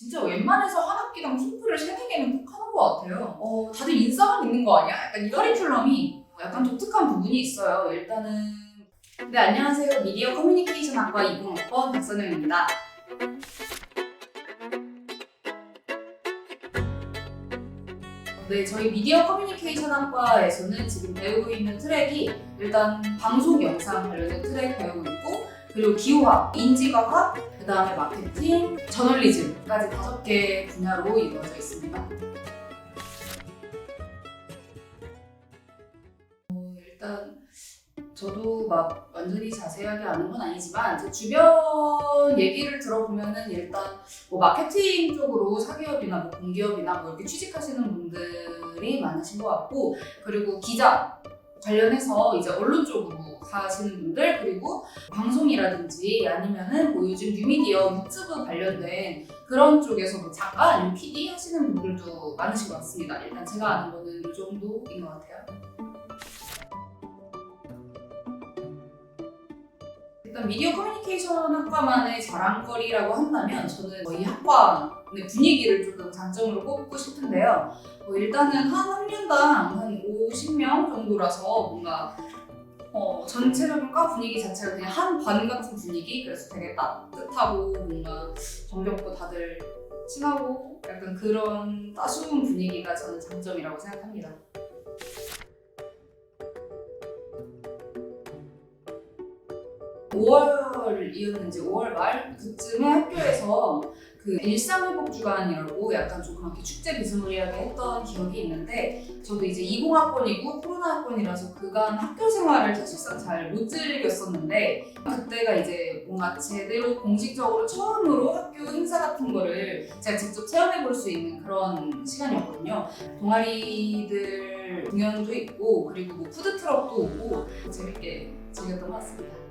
진짜 웬만해서 한 학기당 팀플을 세네 개는 꼭 하는 것 같아요. 어, 다들 인싸만 있는 거 아니야? 약간 이 커리큘럼이 약간 독특한 부분이 있어요. 일단은 네 안녕하세요 미디어 커뮤니케이션 학과 20학번 박선영입니다. 네, 저희 미디어 커뮤니케이션 학과에서는 지금 배우고 있는 트랙이 일단 방송 영상 관련된 트랙 배우고 있고 그리고 기호학, 인지과학, 그 다음에 마케팅, 저널리즘까지 다섯 개 분야로 이루어져 있습니다. 어, 일단 저도 막 완전히 자세하게 아는 건 아니지만 제 주변 얘기를 들어보면은 일단 뭐 마케팅 쪽으로 사기업이나 뭐 공기업이나 뭐 이렇게 취직하시는 분들이 많으신 것 같고 그리고 기자 관련해서 이제 언론 쪽으로 가시는 분들 그리고 방송이라든지 아니면은 뭐 요즘 뉴미디어 유튜브 관련된 그런 쪽에서 뭐 작가 아니면 PD 하시는 분들도 많으신 것 같습니다. 일단 제가 아는 거는 이 정도인 것 같아요. 일단 미디어 커뮤니케이션 학과만의 자랑거리라고 한다면 저는 뭐이 학과의 분위기를 조금 장점으로 꼽고 싶은데요. 뭐 일단은 한 학년당 한 50명 정도라서 뭔가 어, 전체적인 과 분위기 자체가 그냥 한 반 같은 분위기 그래서 되게 따뜻하고 뭔가 정겹고 다들 친하고 약간 그런 따스운 분위기가 저는 장점이라고 생각합니다. 5월이었는지 5월 말 그쯤에 학교에서 그 일상회복 주간이라고 약간 조그맣게 축제 비스무리하게 했던 기억이 있는데 저도 이제 20학번이고 코로나 학번이라서 그간 학교 생활을 사실상 잘 못 즐겼었는데 그때가 이제 뭔가 제대로 공식적으로 처음으로 학교 행사 같은 거를 제가 직접 체험해 볼 수 있는 그런 시간이었거든요. 동아리들 공연도 있고 그리고 뭐 푸드트럭도 오고 재밌게 즐겼던 것 같습니다.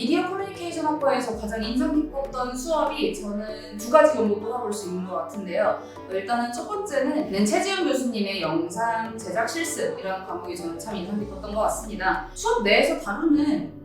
미디어 커뮤니케이션 학과에서 가장 인상 깊었던 수업이 저는 두 가지 정도 꼽아볼 수 있는 것 같은데요. 어, 일단은 첫 번째는 는 최지훈 교수님의 영상 제작 실습이라는 과목이 저는 참 인상 깊었던 것 같습니다. 수업 내에서 다루는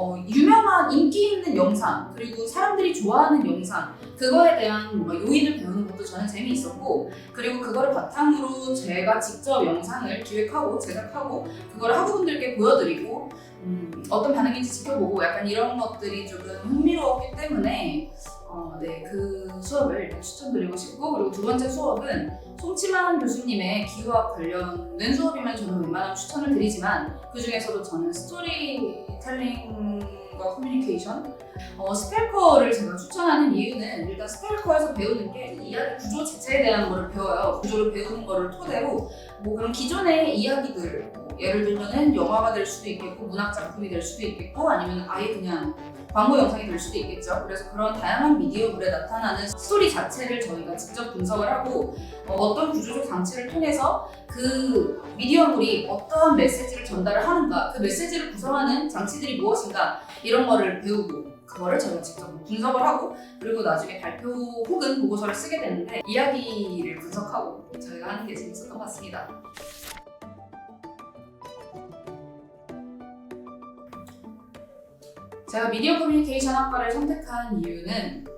어, 유명한 인기 있는 영상 그리고 사람들이 좋아하는 영상 그거에 대한 뭔가 요인을 배우는 것도 저는 재미있었고 그리고 그거를 바탕으로 제가 직접 영상을 기획하고 제작하고 그거를 학우분들께 보여드리고 음, 어떤 반응인지 지켜보고 약간 이런 것들이 조금 흥미로웠기 때문에 어, 네, 그 수업을 추천드리고 싶고 그리고 두 번째 수업은 송치만 교수님의 기후학 관련된 수업이면 저는 웬만하면 추천을 드리지만 그 중에서도 저는 스토리텔링과 커뮤니케이션 어, 스펠커를 제가 추천하는 이유는 일단 스펠커에서 배우는 게 이야기 구조 자체에 대한 거를 배워요. 구조를 배우는 거를 토대로 뭐 그런 기존의 이야기들 뭐 예를 들면은 영화가 될 수도 있겠고 문학 작품이 될 수도 있겠고 아니면 아예 그냥 광고 영상이 될 수도 있겠죠. 그래서 그런 다양한 미디어물에 나타나는 스토리 자체를 저희가 직접 분석을 하고 어, 떤 구조적 장치를 통해서 그 미디어물이 어떠한 메시지를 전달을 하는가, 그 메시지를 구성하는 장치들이 무엇인가 이런 거를 배우고 그거를 저희가 직접 분석을 하고 그리고 나중에 발표 혹은 보고서를 쓰게 되는데 이야기를 분석하고 저희가 하는 게 재밌었던 것 같습니다. 제가 미디어 커뮤니케이션 학과를 선택한 이유는 어,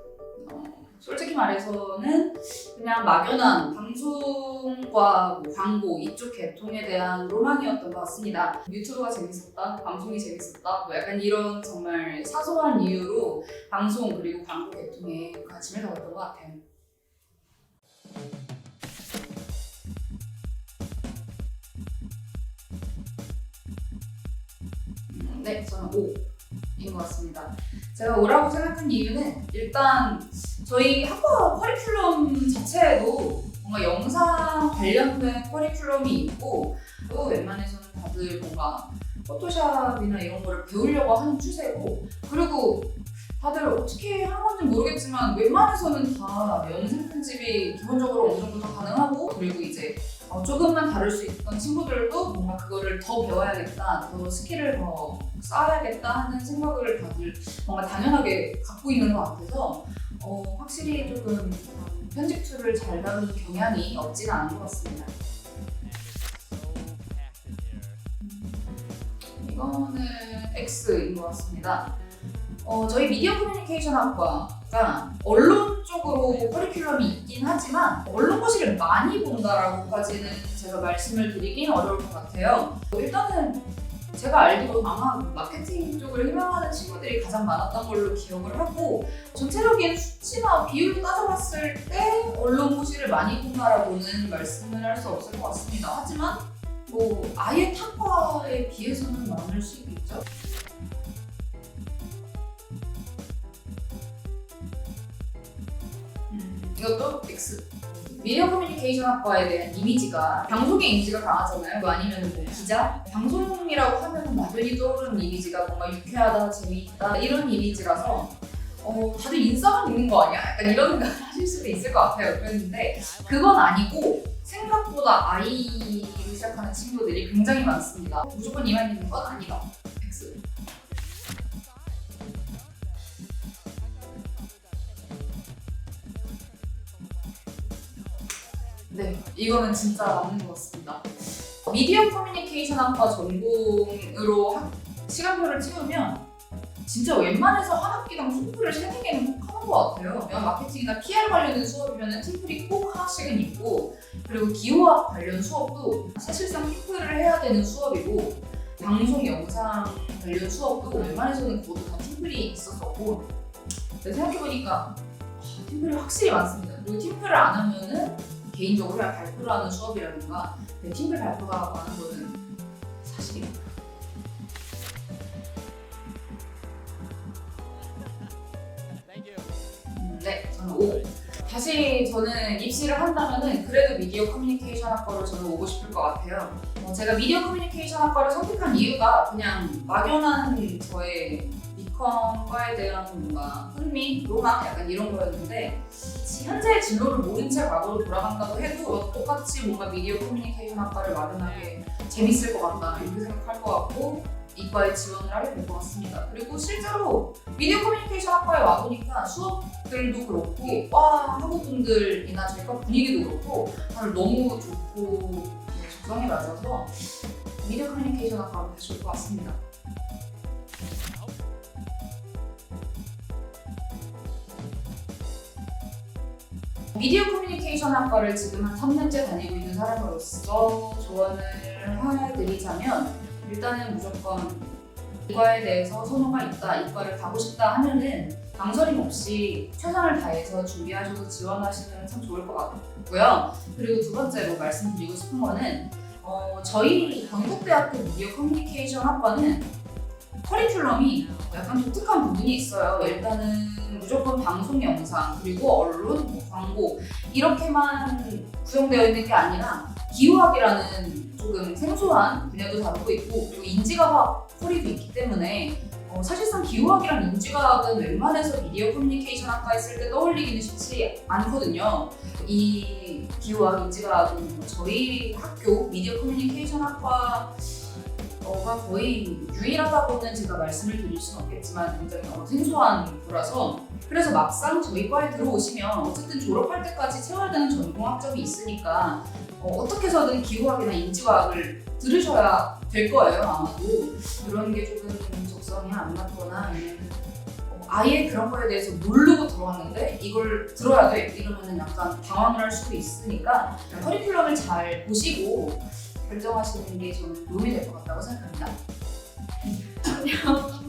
솔직히 말해서는 그냥 막연한 방송과 뭐 광고 이쪽 계통에 대한 로망이었던 것 같습니다. 유튜브가 재밌었다, 방송이 재밌었다, 뭐 약간 이런 정말 사소한 이유로 방송 그리고 광고 계통에 관심을 가졌던 것 같아요. 음, 네, 저는 5인 것 같습니다. 제가 5라고 생각한 이유는 일단 저희 학과 커리큘럼 자체에도 뭔가 영상 관련된 커리큘럼이 있고 또 웬만해서는 다들 뭔가 포토샵이나 이런 거를 배우려고 하는 추세고 그리고 다들 어떻게 하는 건지 모르겠지만 웬만해서는 다 영상 편집이 기본적으로 어느 정도 다 가능하고 그리고 이제 어, 조금만 다룰 수 있던 친구들도 뭔가 그거를 더 배워야겠다, 더 스킬을 더 쌓아야겠다 하는 생각을 다들 뭔가 당연하게 갖고 있는 것 같아서 어, 확실히 조금 편집 툴을 잘 다루는 경향이 없지는 않은 것 같습니다. 이거 이거는 X인 것 같습니다. 어, 저희 미디어 커뮤니케이션 학과가 언론 쪽으로 커리큘럼이 있긴 하지만 언론 고시를 많이 본다라고까지는 제가 말씀을 드리긴 어려울 것 같아요. 어, 일단은 제가 알기로 아마 마케팅 쪽을 희망하는 친구들이 가장 많았던 걸로 기억을 하고 전체적인 수치나 비율을 따져봤을 때 언론 고시를 많이 본다라고는 말씀을 할 수 없을 것 같습니다. 하지만 뭐 아예 탑과에 비해서는 많을 수 있겠죠. 이것도 X. 미디어 커뮤니케이션 학과에 대한 이미지가 방송의 이미지가 강하잖아요. 뭐 아니면 뭐 기자? 방송이라고 하면 막연히 떠오르는 이미지가 뭔가 유쾌하다, 재미있다 이런 이미지라서 어, 다들 인싸만 있는 거 아니야? 약간 이런 생각을 하실 수도 있을 것 같아요. 그랬는데 그건 아니고 생각보다 I로 시작하는 친구들이 굉장히 많습니다. 무조건 이만 있는 건 아니다. X. 네, 이거는 진짜 맞는 것 같습니다. 미디어 커뮤니케이션 학과 전공으로 학- 시간표를 채우면 진짜 웬만해서 한 학기당 팀플을 세네 개는 꼭 하는 것 같아요. 마케팅이나 PR 관련된 수업이면 팀플이 꼭 하나씩은 있고 그리고 기호학 관련 수업도 사실상 팀플을 해야 되는 수업이고 방송 영상 관련 수업도 웬만해서는 모두 다 팀플이 있었었고 생각해보니까 아, 팀플이 확실히 많습니다. 그리고 팀플을 안 하면은 개인적으로 발표를 하는 수업이라든가 네, 팀플 발표가 많은 거는 사실입니다. 음, 네, 저는 5. 다시 저는 입시를 한다면은 그래도 미디어 커뮤니케이션 학과로 저는 오고 싶을 것 같아요. 어, 제가 미디어 커뮤니케이션 학과를 선택한 이유가 그냥 막연한 저의 미 컴과에 대한 뭔가 흥미, 로망 약간 이런 거였는데 현재 진로를 모른 채 과거로 돌아간다고 해도 똑같이 뭔가 미디어 커뮤니케이션 학과를 마련하게 재밌을 것 같다 이렇게 생각할 것 같고 이과에 지원을 하게 될 것 같습니다. 그리고 실제로 미디어 커뮤니케이션 학과에 와보니까 수업들도 그렇고 과 학우분들이나 저희과 분위기도 그렇고 다들 너무 좋고 네, 적성에 맞아서 미디어 커뮤니케이션 학과로 다시 올 것 같습니다. 미디어 커뮤니케이션 학과를 지금 한 3년째 다니고 있는 사람으로서 조언을 해드리자면 일단은 무조건 이과에 대해서 선호가 있다, 이과를 가고 싶다 하면은 망설임 없이 최선을 다해서 준비하셔서 지원하시면 참 좋을 것 같고요. 그리고 두 번째로 말씀드리고 싶은 거는 어, 저희 경북대학교 미디어 커뮤니케이션 학과는 커리큘럼이 약간 독특한 부분이 있어요. 일단은 무조건 방송 영상 그리고 언론, 뭐 광고 이렇게만 구성되어 있는 게 아니라 기후학이라는 조금 생소한 분야도 다루고 있고 그리고 인지과학 커리도 있기 때문에 어, 사실상 기후학이랑 인지과학은 웬만해서 미디어 커뮤니케이션 학과 있을 때 떠올리기는 쉽지 않거든요. 이 기후학, 인지과학은 뭐 저희 학교 미디어 커뮤니케이션 학과 어가 거의 유일하다고는 제가 말씀을 드릴 수는 없겠지만 굉장히 어, 생소한 거라서. 그래서 막상 저희 과에 들어오시면 어쨌든 졸업할 때까지 채워야 되는 전공 학점이 있으니까 어, 떻게 해서든 기후학이나 인지과학을 들으셔야 될 거예요 아마도. 그런 게 조금 적성이 안 맞거나 어, 아예 그런 거에 대해서 모르고 들어왔는데 이걸 들어야 돼. 이러면 약간 당황을 할 수도 있으니까 커리큘럼을 잘 보시고 결정하시는 게 저는 도움이 될 것 같다고 생각합니다. 안녕.